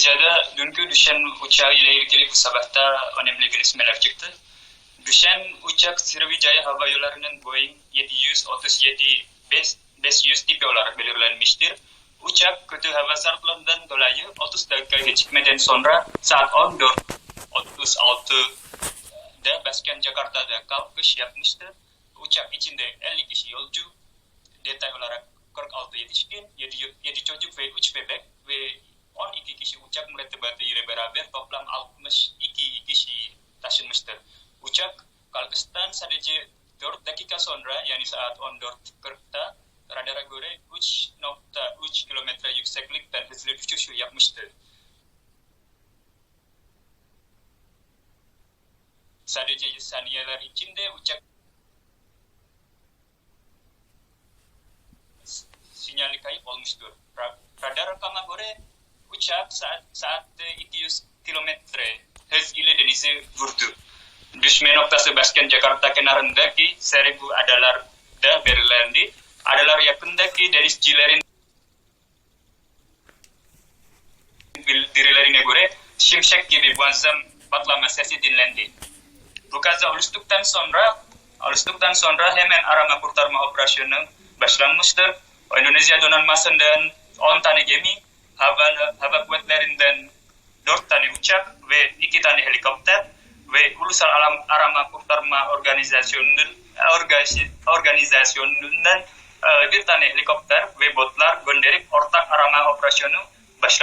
Endonezya'da dünkü düşen uçağı ile ilgili bu sabahta önemli gelişmeler çıktı. Düşen uçak Sriwijaya Hava Yolları'nın Boeing 737 500 tipi olarak belirlenmiştir. Uçak kötü hava şartlarından dolayı 30 dakika gecikmeden sonra saat 14.36'da başkent Jakarta'da kalkış yapmıştır. Uçak içinde 50 kişi yolcu, detay olarak 46 yetişkin, 7, 7 çocuk ve 3 bebek ve 12 kişi uçak mürettebatı ile beraber toplam 62 kişi taşınmıştır. Uçak kalkıştan sadece 4 dakika sonra yani saat 14.40'da radara göre 3.3 kilometre yükseklikten hızlı düşüş yapmıştı. Sadece saniyeler içinde uçak sinyali kayıp olmuştur. Ra- Radar uçak saat, saatte 200 kilometre hız ile denize vurdu. Düşme noktası başkent Jakarta kenarındaki seribu adalar da belirlendi. Adalar yakındaki denizcilerin bildirilerine göre şimşek gibi muazzam patlama sesi dinlendi. Bu kaza oluştuktan sonra oluştuktan sonra hemen arama kurtarma operasyonu başlanmıştır. Endonezya donanmasından 10 tane gemi, hava, hava kuvvetlerinden 4 tane uçak ve 2 tane helikopter ve Ulusal Alam Arama Kurtarma Organizasyonunun organi- organizasyonundan e, bir tane helikopter ve botlar gönderip ortak arama operasyonu başlanmıştır.